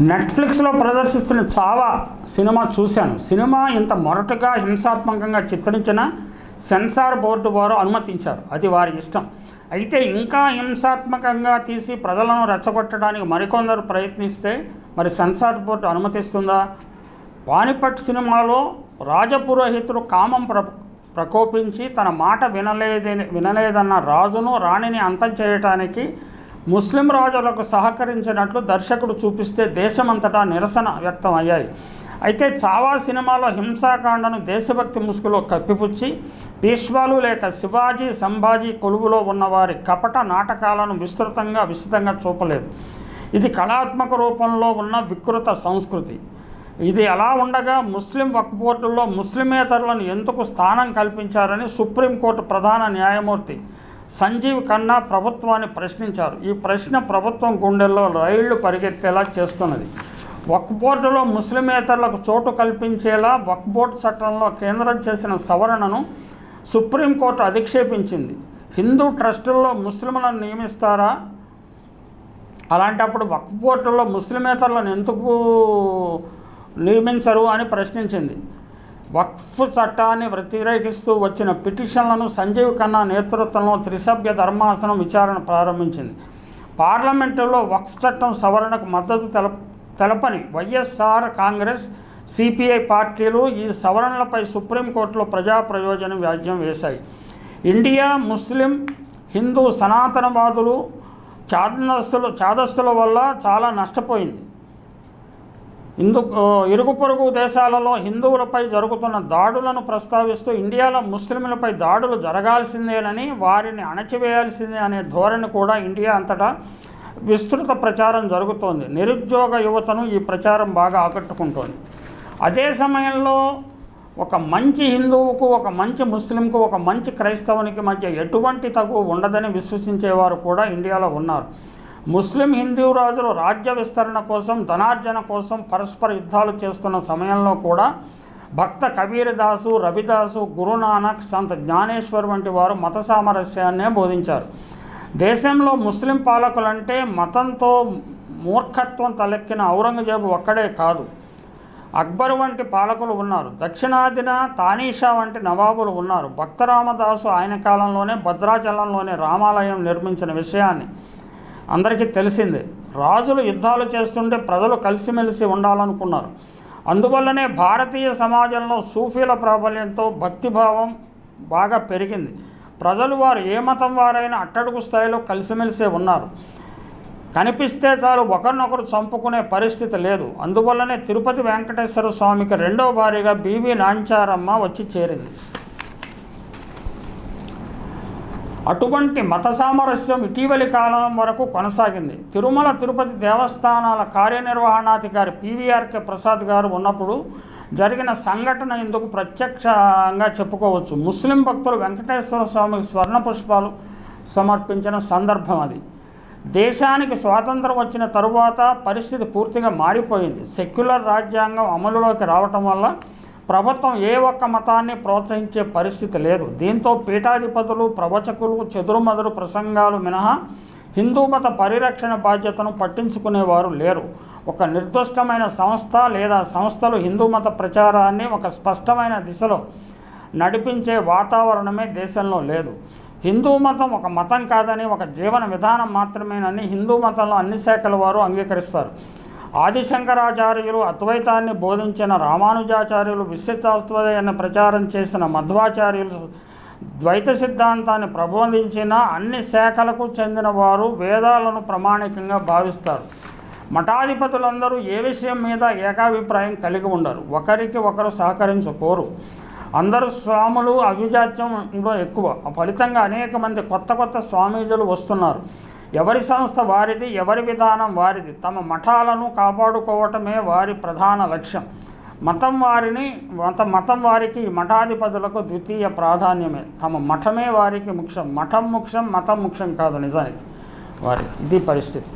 నెట్ఫ్లిక్స్లో ప్రదర్శిస్తున్న చావా సినిమా చూశాను. సినిమా ఇంత మొరటుగా హింసాత్మకంగా చిత్రించిన సెన్సార్ బోర్డు వారు అనుమతించారు. అది వారి ఇష్టం. అయితే ఇంకా హింసాత్మకంగా తీసి ప్రజలను రెచ్చగొట్టడానికి మరికొందరు ప్రయత్నిస్తే మరి సెన్సార్ బోర్డు అనుమతిస్తుందా? పానిపట్ సినిమాలో రాజపురోహితుడు కామం ప్ర ప్రకోపించి తన మాట వినలేదని వినలేదన్న రాజును రాణిని అంతం చేయటానికి ముస్లిం రాజులకు సహకరించినట్లు దర్శకుడు చూపిస్తే దేశమంతటా నిరసన వ్యక్తం అయ్యాయి అయితే చావా సినిమాలో హింసాకాండను దేశభక్తి ముసుగులో కప్పిపుచ్చి పీష్వాలు లేక శివాజీ సంభాజీ కొలువులో ఉన్నవారి కపట నాటకాలను విస్తృతంగా విస్తృతంగా చూపలేదు. ఇది కళాత్మక రూపంలో ఉన్న వికృత సంస్కృతి. ఇది అలా ఉండగా ముస్లిం వక్ఫ్ బోర్డుల్లో ముస్లిమేతరులను ఎందుకు స్థానం కల్పించారని సుప్రీంకోర్టు ప్రధాన న్యాయమూర్తి సంజీవ్ ఖన్నా ప్రభుత్వాన్ని ప్రశ్నించారు. ఈ ప్రశ్న ప్రభుత్వం గుండెల్లో రైళ్ళు పరిగెత్తేలా చేస్తున్నది. వక్బోర్డులో ముస్లిమేతరులకు చోటు కల్పించేలా వక్ఫ్ బోర్డు చట్టంలో కేంద్రం చేసిన సవరణను సుప్రీంకోర్టు అధిక్షేపించింది. హిందూ ట్రస్టుల్లో ముస్లింలను నియమిస్తారా? అలాంటప్పుడు వక్ బోర్డులో ముస్లిమేతరులను ఎందుకు నియమించరు అని ప్రశ్నించింది. వక్ఫ్ చట్టాన్ని వ్యతిరేకిస్తూ వచ్చిన పిటిషన్లను సంజీవ్ ఖన్నా నేతృత్వంలో త్రిసభ్య ధర్మాసనం విచారణ ప్రారంభించింది. పార్లమెంటులో వక్ఫ్ చట్టం సవరణకు మద్దతు తెల తెలపని వైఎస్ఆర్ కాంగ్రెస్ సిపిఐ పార్టీలు ఈ సవరణలపై సుప్రీంకోర్టులో ప్రజా ప్రయోజనం వ్యాజ్యం వేశాయి. ఇండియా ముస్లిం హిందూ సనాతనవాదులు చాదస్తులు చాదస్తుల వల్ల చాలా నష్టపోయింది. హిందూ ఇరుగు పొరుగు దేశాలలో హిందువులపై జరుగుతున్న దాడులను ప్రస్తావిస్తూ ఇండియాలో ముస్లింలపై దాడులు జరగాల్సిందేనని వారిని అణచివేయాల్సిందే అనే ధోరణి కూడా ఇండియా అంతటా విస్తృత ప్రచారం జరుగుతోంది. నిరుద్యోగ యువతను ఈ ప్రచారం బాగా ఆకట్టుకుంటోంది. అదే సమయంలో ఒక మంచి హిందువుకు ఒక మంచి ముస్లింకు ఒక మంచి క్రైస్తవునికి మధ్య ఎటువంటి తగు ఉండదని విశ్వసించేవారు కూడా ఇండియాలో ఉన్నారు. ముస్లిం హిందూ రాజులు రాజ్య విస్తరణ కోసం ధనార్జన కోసం పరస్పర యుద్ధాలు చేస్తున్న సమయంలో కూడా భక్త కబీరదాసు రవిదాసు గురునానక్ సంత జ్ఞానేశ్వర్ వంటి వారు మత సామరస్యాన్నే బోధించారు. దేశంలో ముస్లిం పాలకులంటే మతంతో మూర్ఖత్వం తలెక్కిన ఔరంగజేబు ఒక్కడే కాదు. అక్బర్ వంటి పాలకులు ఉన్నారు. దక్షిణాదిన తానీషా వంటి నవాబులు ఉన్నారు. భక్తరామదాసు ఆయన కాలంలోనే భద్రాచలంలోనే రామాలయం నిర్మించిన విషయాన్ని అందరికీ తెలిసింది. రాజులు యుద్ధాలు చేస్తుంటే ప్రజలు కలిసిమెలిసి ఉండాలనుకున్నారు. అందువల్లనే భారతీయ సమాజంలో సూఫీల ప్రాబల్యంతో భక్తిభావం బాగా పెరిగింది. ప్రజలు వారు ఏ మతం వారైనా అట్టడుగు స్థాయిలో కలిసిమెలిసే ఉన్నారు. కనిపిస్తే చాలు ఒకరినొకరు చంపుకునే పరిస్థితి లేదు. అందువల్లనే తిరుపతి వెంకటేశ్వర స్వామికి రెండో భారీగా బీవీ నాంచారమ్మ వచ్చి చేరింది. అటువంటి మత సామరస్యం ఇటీవలి కాలం వరకు కొనసాగింది. తిరుమల తిరుపతి దేవస్థానాల కార్యనిర్వహణాధికారి పీవీఆర్కే ప్రసాద్ గారు ఉన్నప్పుడు జరిగిన సంఘటన ఇందుకు ప్రత్యక్షంగా చెప్పుకోవచ్చు. ముస్లిం భక్తులు వెంకటేశ్వర స్వామికి స్వర్ణ పుష్పాలు సమర్పించిన సందర్భం అది. దేశానికి స్వాతంత్రం వచ్చిన తరువాత పరిస్థితి పూర్తిగా మారిపోయింది. సెక్యులర్ రాజ్యాంగం అమలులోకి రావటం వల్ల ప్రభుత్వం ఏ ఒక్క మతాన్ని ప్రోత్సహించే పరిస్థితి లేదు. దీంతో పీఠాధిపతులు ప్రవచకులు చెదురుమదురు ప్రసంగాలు మినహా హిందూ మత పరిరక్షణ బాధ్యతను పట్టించుకునేవారు లేరు. ఒక నిర్దిష్టమైన సంస్థ లేదా సంస్థలు హిందూ మత ప్రచారాన్ని ఒక స్పష్టమైన దిశలో నడిపించే వాతావరణమే దేశంలో లేదు. హిందూ మతం ఒక మతం కాదని ఒక జీవన విధానం మాత్రమేనని హిందూ మతంలో అన్ని శాఖల వారు అంగీకరిస్తారు. ఆదిశంకరాచార్యులు అద్వైతాన్ని బోధించిన రామానుజాచార్యులు విశిష్టాద్వైతాన్ని ప్రచారం చేసిన మధ్వాచార్యులు ద్వైత సిద్ధాంతాన్ని ప్రబోధించిన అన్ని శాఖలకు చెందిన వారు వేదాలను ప్రామాణికంగా భావిస్తారు. మఠాధిపతులందరూ ఏ విషయం మీద ఏకాభిప్రాయం కలిగి ఉండరు. ఒకరికి ఒకరు సహకరించుకోరు. అందరు స్వాములు అభిజాత్యంలో ఎక్కువ. ఫలితంగా అనేక మంది కొత్త కొత్త స్వామీజులు వస్తున్నారు. ఎవరి సంస్థ వారిది ఎవరి విధానం వారిది తమ మఠాలను కాపాడుకోవటమే వారి ప్రధాన లక్ష్యం. మతం వారిని మత మతం వారికి మఠాధిపతులకు ద్వితీయ ప్రాధాన్యమే. తమ మఠమే వారికి ముఖ్యం. మఠం ముఖ్యం మతం ముఖ్యం కాదు నిజానికి వారికి. ఇది పరిస్థితి.